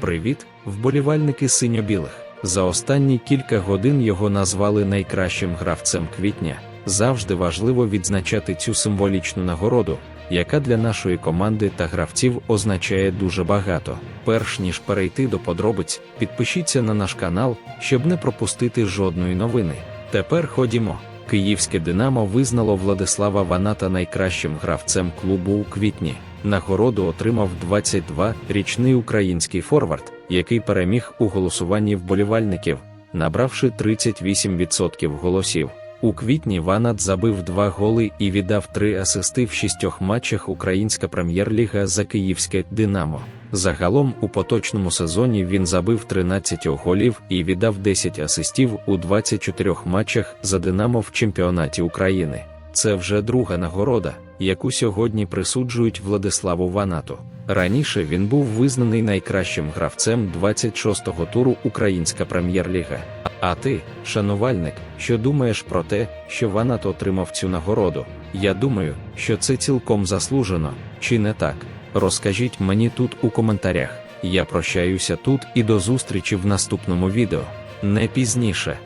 Привіт, вболівальники синьо-білих. За останні кілька годин його назвали найкращим гравцем квітня. Завжди важливо відзначати цю символічну нагороду, яка для нашої команди та гравців означає дуже багато. Перш ніж перейти до подробиць, підпишіться на наш канал, щоб не пропустити жодної новини. Тепер ходімо. Київське Динамо визнало Владислава Ваната найкращим гравцем клубу у квітні. Нагороду отримав 22-річний український форвард, який переміг у голосуванні вболівальників, набравши 38% голосів. У квітні Ванат забив два голи і віддав три асисти в шістьох матчах Українська прем'єр-ліга за київське Динамо. Загалом у поточному сезоні він забив 13 голів і віддав 10 асистів у 24 матчах за Динамо в чемпіонаті України. Це вже друга нагорода, яку сьогодні присуджують Владиславу Ванату. Раніше він був визнаний найкращим гравцем 26-го туру Українська прем'єр-ліга. А ти, шанувальник, що думаєш про те, що Ванат отримав цю нагороду? Я думаю, що це цілком заслужено, чи не так? Розкажіть мені тут у коментарях. Я прощаюся тут і до зустрічі в наступному відео. Не пізніше.